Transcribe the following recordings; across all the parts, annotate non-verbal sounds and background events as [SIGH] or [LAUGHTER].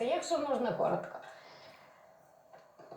Якщо можна коротко.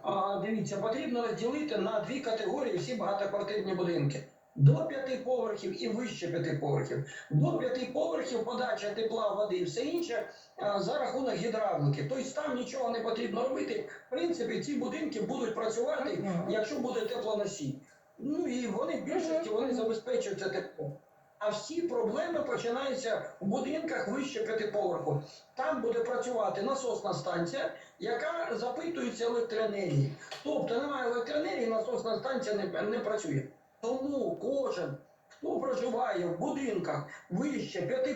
А, дивіться, потрібно розділити на дві категорії всі багатоквартирні будинки. До п'яти поверхів і вище п'яти поверхів. До п'яти поверхів подача тепла, води і все інше а, за рахунок гідравлики. Тобто там нічого не потрібно робити. В принципі, ці будинки будуть працювати, якщо буде теплоносій. Ну і вони в більшості вони забезпечуються теплом. А всі проблеми починаються в будинках вище п'ятиповерху. Там буде працювати насосна станція, яка запитується електроенергії. Тобто немає електроенергії, насосна станція не, не працює. Тому кожен, хто проживає в будинках вище п'яти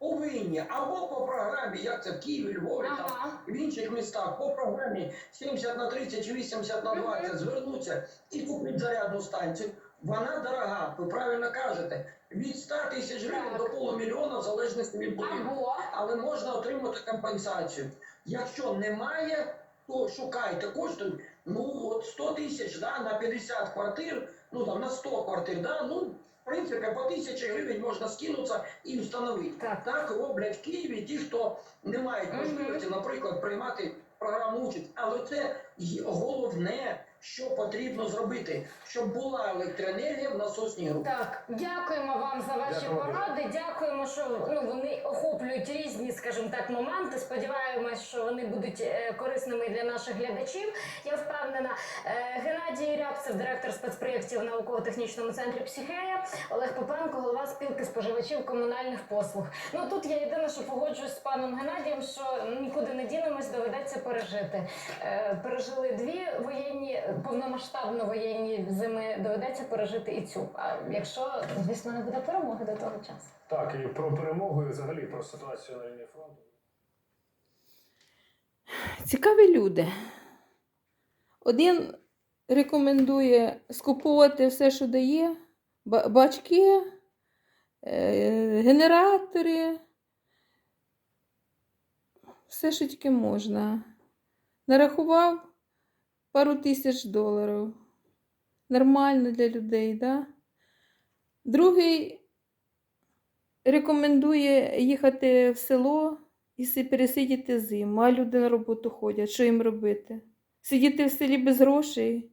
поверху, повинні або по програмі, як це в Києві, Львові, там, в інших містах, по програмі 70 на 30 чи 80 на 20 звернуться і купити зарядну станцію. Вона дорога, ви правильно кажете, від 100 тисяч гривень до полумільйона в залежності від будинку але можна отримати компенсацію. Якщо немає, то шукайте кошти. Ну от 100 тисяч да, на 50 квартир, ну там на 100 квартир, да, ну в принципі по тисячі гривень можна скинутися і встановити. Так. так роблять в Києві ті, хто не мають можливості, наприклад, приймати програму участь. Але це й- головне, що потрібно зробити, щоб була електроенергія в насосній групі. так, дякуємо вам за ваші Дякую. поради. Дякуємо, що ну вони охоплюють різні, скажімо так, моменти. Сподіваємось, що вони будуть е, корисними для наших глядачів. Я впевнена. Геннадій Рябцев, директор спецпроєктів в науково-технічному центрі Психея, Олег Попенко, голова спілки споживачів комунальних послуг. Ну тут я єдине, що погоджуюсь з паном Геннадієм, що нікуди не дінемось, доведеться пережити. Е, пережили дві воєнні, повномасштабно воєнні зими, доведеться пережити і цю. А якщо, звісно, не буде перемоги до того часу. Так, і про перемогу, і взагалі про ситуацію на лінії фронту. Цікаві люди. Один рекомендує скуповувати все, що дає, бачки, е, генератори, все, що тільки можна. Нарахував пару тисяч доларів. Нормально для людей, да? Другий рекомендує їхати в село і пересидіти зиму, а люди на роботу ходять. Що їм робити? Сидіти в селі без грошей,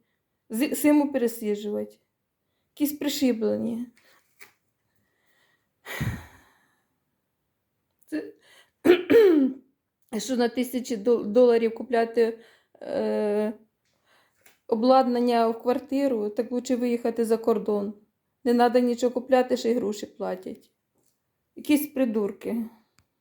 зиму пересиджувати. Якісь пришиблені. Це... [CLEARS THROAT] Що на тисячі доларів купляти е... обладнання в квартиру, так лучше виїхати за кордон. Не треба нічого купляти, ще й гроші платять. Якісь придурки.